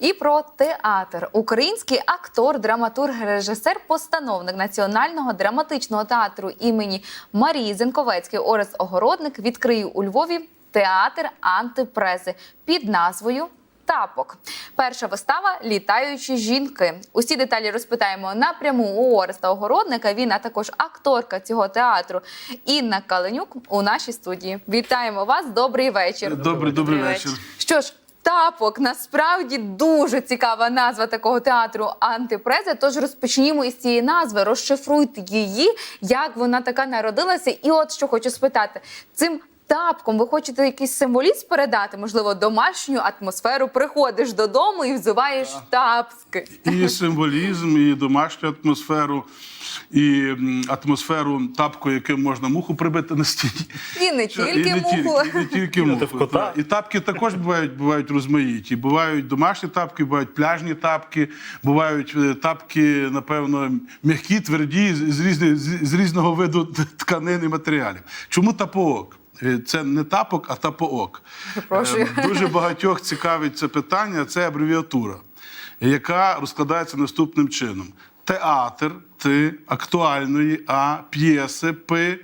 І про театр. Український актор, драматург, режисер, постановник Національного драматичного театру імені Марії Зенковецької Орест Огородник відкриє у Львові театр антипрези під назвою. Тапок. Перша вистава Літаючі жінки. Усі деталі розпитаємо напряму у Ореста Огородника. Він, а також акторка цього театру Інна Каленюк у нашій студії. Вітаємо вас. Добрий вечір. Добрий, добрий вечір. Що ж, тапок насправді дуже цікава назва такого театру антипрези. Тож розпочнімо із цієї назви, розшифруйте її, як вона така народилася. І от що хочу спитати: цим тапком ви хочете якийсь символізм передати? Можливо, домашню атмосферу. Приходиш додому і взуваєш тапки. І символізм, і домашню атмосферу, і атмосферу тапку, яким можна муху прибити на стіні. І не І тільки не муху. тільки, і не тільки муху. кота. так. І тапки також бувають, бувають розмаїті. Бувають домашні тапки, бувають пляжні тапки, бувають е, тапки, напевно, м'які, тверді, з, з, різни- з, з різного виду тканин і матеріалів. Чому тапоок? Е, Це не тапок, а тапоок. Перепрошую. Е, Дуже багатьох цікавить це питання. Це абревіатура, яка розкладається наступним чином: театр Т актуальної А п'єси П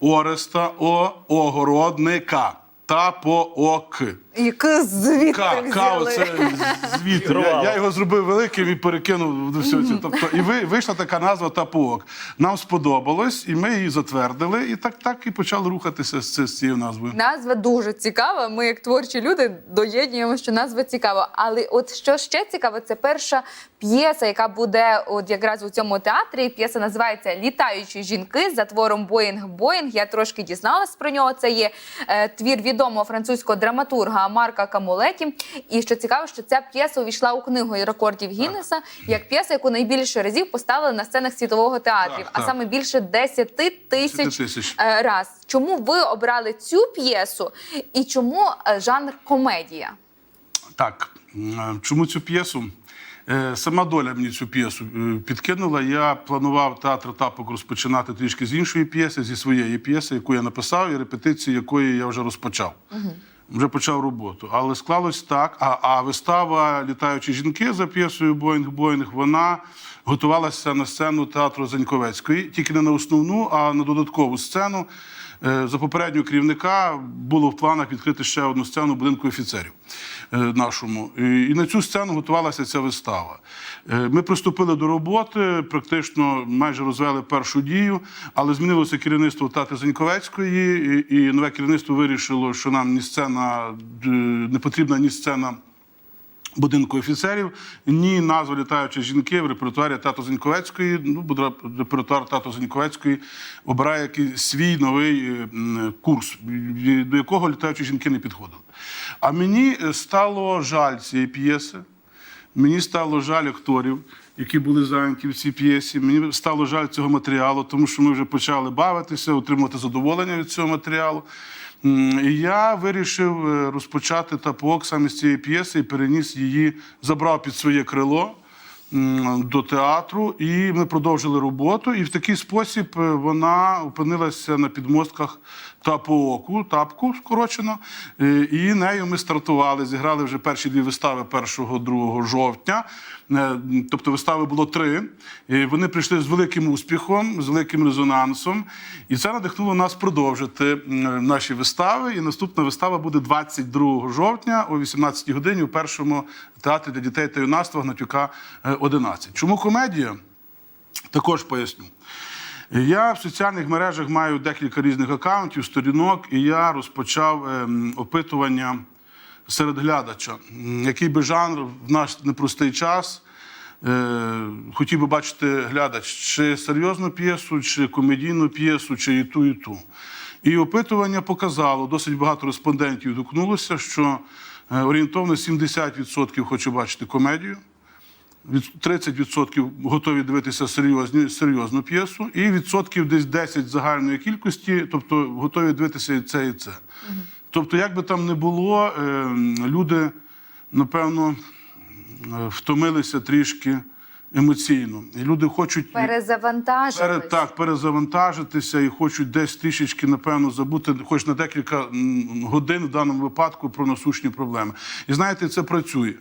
Ореста О Огородника Тапоок. Яке звідти К, К, взяли? оце звідти. Я, я його зробив великим і перекинув до всього цього. Тобто, і ви, вийшла така назва тапок. Нам сподобалось, і ми її затвердили, і так, так і почали рухатися з, з цією назвою. Назва дуже цікава. Ми, як творчі люди, доєднуємо, що назва цікава. Але от що ще цікаво, це перша п'єса, яка буде от якраз у цьому театрі. П'єса називається Літаючі жінки за твором Боїнг Боїнг. Я трошки дізналась про нього. Це є е, твір відомого французького драматурга Марка Камулеті. І що цікаво, що ця п'єса увійшла у книгу рекордів Гіннеса як п'єса, яку найбільше разів поставили на сценах світового театрів, Так, а так. саме більше 10 тисяч тисяч. е, раз. Чому ви обрали цю п'єсу і чому е, жанр комедія? Так, чому цю п'єсу? Е, Сама доля мені цю п'єсу е, підкинула. Я планував театр тапок розпочинати трішки з іншої п'єси, зі своєї п'єси, яку я написав, і репетиції якої я вже розпочав. Вже почав роботу. Але склалось так. А, а вистава Літаючі жінки за п'єсою Боїнг Боїнг вона готувалася на сцену театру Заньковецької, тільки не на основну, а на додаткову сцену. Е, За попереднього керівника було в планах відкрити ще одну сцену будинку офіцерів е, нашому. І на цю сцену готувалася ця вистава. Е, Ми приступили до роботи, практично майже розвели першу дію, але змінилося керівництво Тати Заньковецької, і, нове керівництво вирішило, що нам ні сцена не потрібна ні сцена будинку офіцерів, ні назва літаючі жінки в репертуарі Тато Зіньковецької. Ну, репертуар Тато Зіньковецької обирає якийсь свій новий е, курс, до якого літаючі жінки не підходили. А мені е, стало жаль цієї п'єси. Мені стало жаль акторів, які були зайняті в цій п'єсі. Мені стало жаль цього матеріалу, тому що ми вже почали бавитися, отримувати задоволення від цього матеріалу. І я вирішив е, розпочати тапок саме з цієї п'єси і переніс її, забрав під своє крило до театру, і ми продовжили роботу. І в такий спосіб е, вона опинилася на підмостках тапооку, тапку скорочено. Е, І нею ми стартували, зіграли вже перші дві вистави 1-2 жовтня. Е, Тобто вистави було три. І Вони прийшли з великим успіхом, з великим резонансом. І це надихнуло нас продовжити наші вистави. І наступна вистава буде 22 жовтня о 18 годині у першому театрі для дітей та юнацтва Гнатюка е, 11. Чому комедія? Також поясню. Я в соціальних мережах маю декілька різних акаунтів, сторінок, і я розпочав ем, опитування серед глядача, який би жанр в наш непростий час. Е, хотів би бачити глядач, чи серйозну п'єсу, чи комедійну п'єсу, чи і ту, і ту. І опитування показало, досить багато респондентів відгукнулося, що е, орієнтовно 70% хоче бачити комедію, 30% готові дивитися серйозні, серйозну п'єсу, і відсотків десь 10 загальної кількості, тобто готові дивитися і це, і це. Тобто, як би там не було, е, люди, напевно, е, втомилися трішки емоційно. І люди хочуть Перезавантажились. Пере, так, перезавантажитися і хочуть десь трішечки, напевно, забути, хоч на декілька годин в даному випадку про насущні проблеми. І знаєте, це працює.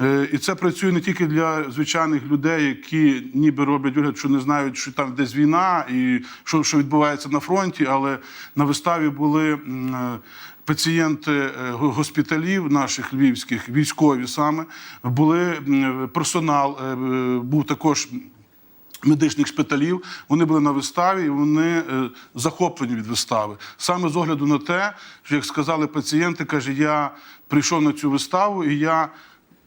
Е, І це працює не тільки для звичайних людей, які ніби роблять вигляд, що не знають, що там десь війна і що, що відбувається на фронті, але на виставі були. Пацієнти е, госпіталів наших львівських, військові саме були персонал, е, е, був також медичних шпиталів. Вони були на виставі, і вони захоплені від вистави. Саме з огляду на те, що як сказали пацієнти, каже, я прийшов на цю виставу, і я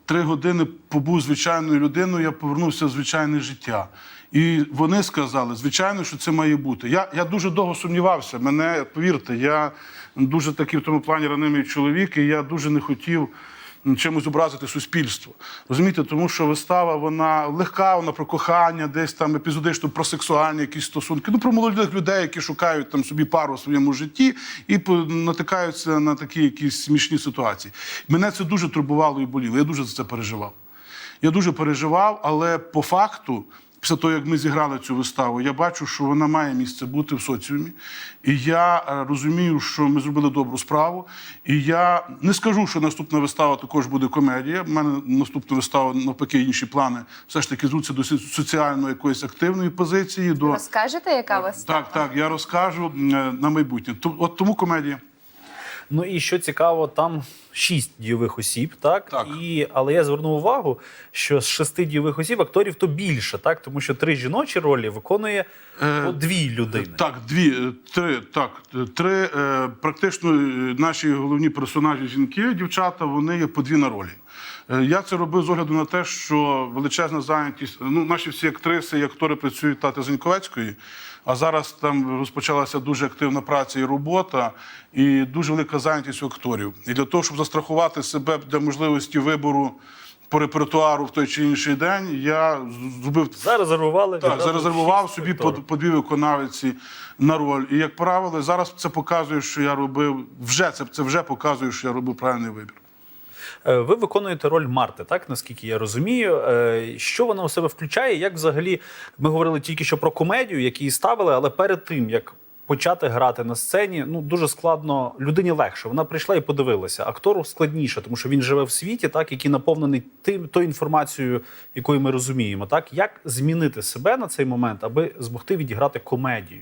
три години побув звичайною людиною, я повернувся в звичайне життя. І вони сказали, звичайно, що це має бути. Я, я дуже довго сумнівався. Мене, повірте, я дуже такий в тому плані ранимий чоловік, і я дуже не хотів чимось образити суспільство. Розумієте, тому що вистава вона легка, вона про кохання, десь там епізодично про сексуальні якісь стосунки. Ну про молодих людей, які шукають там собі пару у своєму житті і натикаються на такі якісь смішні ситуації. Мене це дуже турбувало і боліло. Я дуже за це переживав. Я дуже переживав, але по факту, після того, як ми зіграли цю виставу, я бачу, що вона має місце бути в соціумі. І я е, розумію, що ми зробили добру справу. І я не скажу, що наступна вистава також буде комедія. У мене наступна вистава, навпаки, інші плани все ж таки звуться до со- соціально якоїсь активної позиції. До... Розкажете, яка вистава? Так, так, я розкажу е, на майбутнє. От тому комедія. Ну і що цікаво, там шість дійових осіб, так? Так. І, але я звернув увагу, що з шести дійових осіб акторів то більше, так? Тому що три жіночі ролі виконує по дві людини. Так, дві, е, три, так, е, три. е, Практично е, наші головні персонажі жінки, дівчата, вони є по дві на ролі. Е, Я це робив з огляду на те, що величезна зайнятість. Ну, наші всі актриси і актори працюють тати Зеньковецької, а зараз там розпочалася дуже активна праця і робота, і дуже велика зайнятість у акторів. І для того, щоб застрахувати себе для можливості вибору по репертуару в той чи інший день, я зробив Зарезервували. так, зарезервував собі по, по дві виконавиці на роль. І як правило, зараз це показує, що я робив вже це, це вже показує, що я робив правильний вибір. Е, Ви виконуєте роль Марти, так наскільки я розумію. Е, Що вона у себе включає? Як взагалі ми говорили тільки що про комедію, які її ставили, але перед тим як почати грати на сцені, ну дуже складно людині легше. Вона прийшла і подивилася. Актору складніше, тому що він живе в світі, так який наповнений тим тою інформацією, якою ми розуміємо. Так як змінити себе на цей момент, аби змогти відіграти комедію?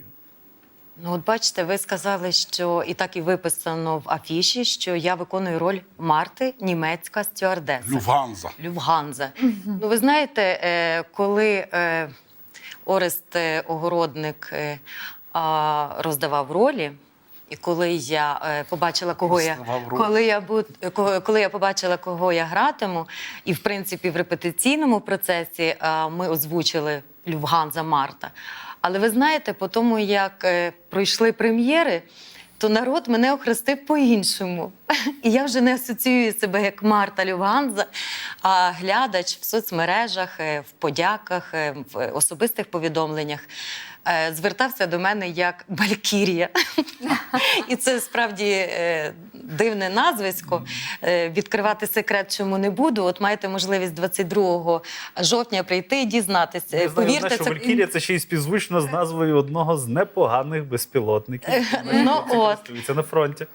Ну, от бачите, ви сказали, що і так і виписано в афіші, що я виконую роль Марти, німецька стюардеса. Люфганза. Люфганза. Ну, ви знаєте, е, коли е, Орест е, Огородник роздавав ролі. І коли я е, побачила, кого я коли я буд, коли я побачила, кого я гратиму, і в принципі в репетиційному процесі е, ми озвучили Люфганза Марта. Але ви знаєте, по тому як е, пройшли прем'єри, то народ мене охрестив по-іншому. І я вже не асоціюю себе як Марта Люванза, а глядач в соцмережах, е, в подяках, е, в особистих повідомленнях. Е, Звертався до мене як Балькірія. І це справді е, дивне назвисько. Е, Відкривати секрет, чому не буду. От маєте можливість 22 жовтня прийти і дізнатися. Я Повірте, що це Валькірія це ще й співзвучно з назвою одного з непоганих безпілотників. Ну, от. Це на фронті.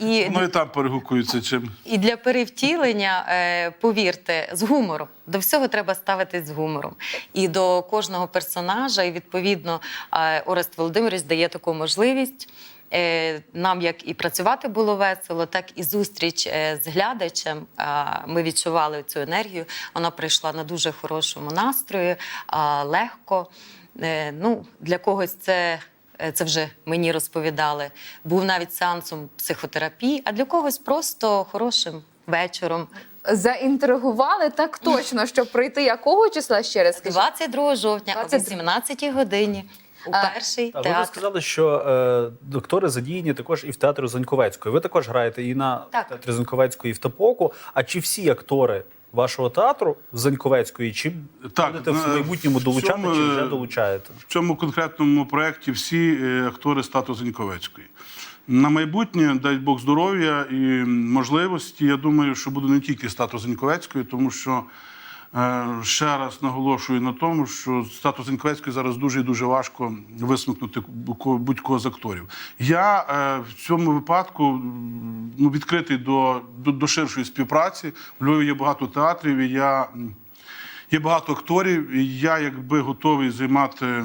І Ну і там перегукуються чим. І для перевтілення, повірте, з гумором. До всього треба ставитись з гумором. І до кожного персонажа, і відповідно Орест Володимирович дає таку можливість. Е, Нам як і працювати було весело, так і зустріч е, з глядачем. Ми відчували цю енергію. Вона прийшла на дуже хорошому настрої, легко. Е, Ну, для когось це це вже мені розповідали. Був навіть сеансом психотерапії, а для когось просто хорошим вечором. Заінтригували так точно, щоб прийти якого числа ще раз скажіть? 22 жовтня о 22. 18 годині у А, перший А ви сказали, що е, актори задіяні також і в театрі Заньковецької. Ви також граєте і на Так. театрі Заньковецької, і в Тапоку. А чи всі актори вашого театру Заньковецької, чи Так, будете в е, майбутньому долучати, цьому, чи е, вже долучаєте? В цьому конкретному проєкті всі е, актори стату Зеньковецької. На майбутнє, дай Бог здоров'я і можливості. Я думаю, що буде не тільки статус Зеньковецької, тому що Е, Ще раз наголошую на тому, що статус Зіньковецької зараз дуже і дуже важко висмикнути будь-кого- будь-кого з акторів. Я е, в цьому випадку ну, відкритий до, до, до ширшої співпраці. В Львові є багато театрів, і я є багато акторів, і я якби готовий займати.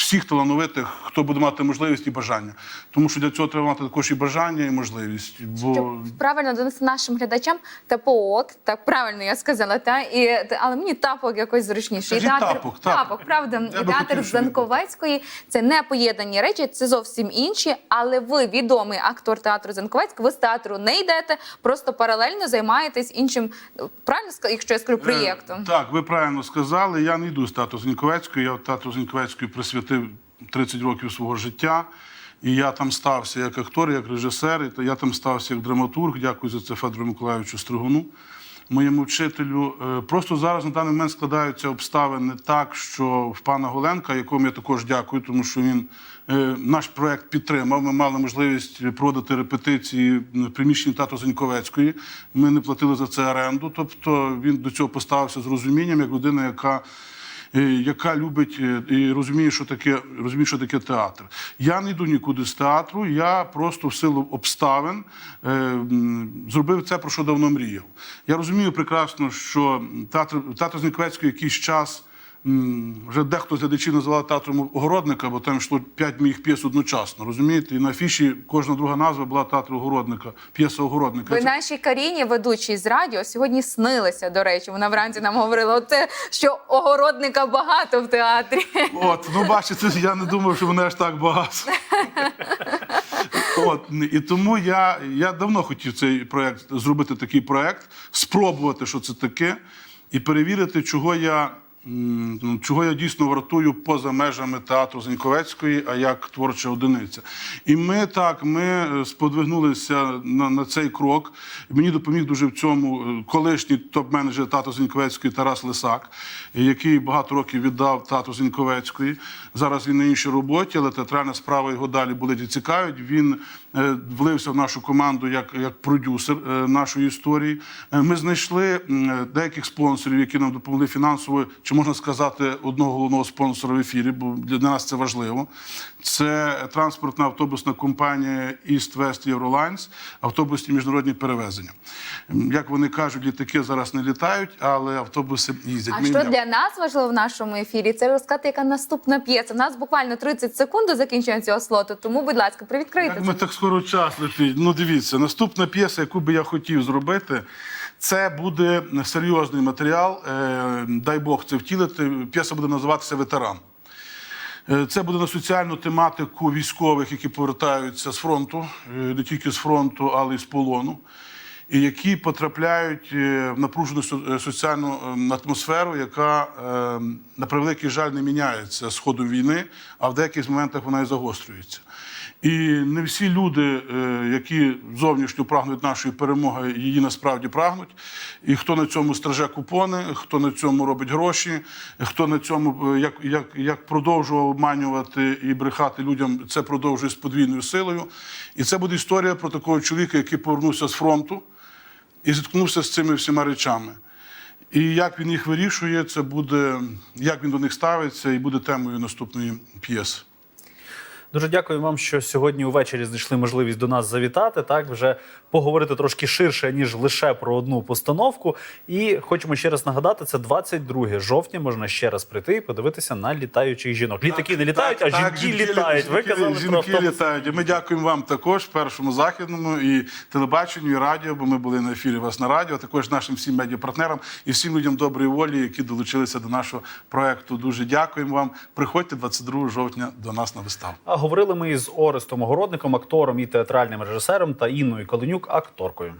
Всіх талановитих, хто буде мати можливість і бажання, тому що для цього треба мати також і бажання, і можливість. Бо Щоб правильно донести нашим глядачам тапок, так правильно я сказала, та і але мені тапок якось зручніше. І Скажіть тапок, тапок. правда, Я і театр хотів, Занковецької це не поєднані речі, це зовсім інші. Але ви відомий актор театру Занковецького, ви з театру не йдете, просто паралельно займаєтесь іншим. Правильно якщо я скажу проєктом? Е, Так, ви правильно сказали. Я не йду з тату Зіньковецької. Я в тату Зіньковецької присвятив 30 років свого життя. І я там стався як актор, як режисер, і я там стався як драматург. Дякую за це Федору Миколаївичу Стригуну, моєму вчителю. Е, Просто зараз на даний момент складаються обставини так, що в пана Голенка, якому я також дякую, тому що він е, наш проект підтримав. Ми мали можливість проводити репетиції в приміщенні тато Зіньковецької. Ми не платили за це оренду. Тобто він до цього поставився з розумінням, як людина, яка. Е, Яка любить е, і розуміє, що таке розуміє, що таке театр. Я не йду нікуди з театру. Я просто в силу обставин е, зробив це, про що давно мріяв. Я розумію прекрасно, що театр театр Зіньковецької якийсь час. Вже дехто з глядачів називав театром огородника, бо там йшло п'ять моїх п'єс одночасно. Розумієте? І на афіші кожна друга назва була театру огородника, п'єса огородника. Ви Це- нашій Каріні, ведучій з радіо, сьогодні снилися. До речі, вона вранці нам говорила, от, що огородника багато в театрі. От, ну бачите, я не думав, що мене аж так багато. От, і тому я, я давно хотів цей проект зробити такий проект, спробувати, що це таке, і перевірити, чого я. Ну, Чого я дійсно вартую поза межами театру Зіньковецької, а як творча одиниця. І ми так, ми е, сподвигнулися на, на цей крок. Мені допоміг дуже в цьому е, колишній топ-менеджер театру Зіньковецької Тарас Лисак, який багато років віддав театру Зіньковецької. Зараз він на іншій роботі, але театральна справа його далі болить і цікавить. Він е, влився в нашу команду як, як продюсер нашої історії. Ми знайшли деяких спонсорів, які нам допомогли фінансово, чи можна сказати, одного головного спонсора в ефірі, бо для нас це важливо. Це транспортна автобусна компанія East West Eurolines, автобусні міжнародні перевезення. Як вони кажуть, літаки зараз не літають, але автобуси їздять. А Ми що для нас важливо в нашому ефірі? Це розказати, яка наступна п'єса. У нас буквально 30 секунд до закінчення цього слоту. Тому, будь ласка, привідкрийте ми так скоро час летить. Ну, дивіться, наступна п'єса, яку би я хотів зробити, це буде серйозний матеріал. Е, дай Бог це втілити. П'єса буде називатися Ветеран. Е, Це буде на соціальну тематику військових, які повертаються з фронту, е, не тільки з фронту, але й з полону, і які потрапляють в напружену соціальну е, атмосферу, яка, е, на превеликий жаль, не міняється з ходом війни, а в деяких моментах вона і загострюється. І не всі люди, е, які зовнішньо прагнуть нашої перемоги, її насправді прагнуть. І хто на цьому страже купони, хто на цьому робить гроші, хто на цьому е, як, як, як продовжував обманювати і брехати людям, це продовжує з подвійною силою. І це буде історія про такого чоловіка, який повернувся з фронту і зіткнувся з цими всіма речами. І як він їх вирішує, це буде, як він до них ставиться, і буде темою наступної п'єси. Дуже дякую вам, що сьогодні увечері знайшли можливість до нас завітати. Так вже поговорити трошки ширше ніж лише про одну постановку. І хочемо ще раз нагадати: це 22 жовтня. Можна ще раз прийти і подивитися на літаючих жінок. Літаки не літають, Так, а так, жінки літають. Ви жінки- казали про жінки автобус. літають. І ми дякуємо вам також, першому західному і телебаченню, і радіо, бо ми були на ефірі вас на радіо, також нашим всім медіапартнерам і всім людям доброї волі, які долучилися до нашого проекту. Дуже дякуємо вам. Приходьте 22 жовтня до нас на виставу говорили ми із Орестом Огородником, актором і театральним режисером та Інною Калинюк, акторкою.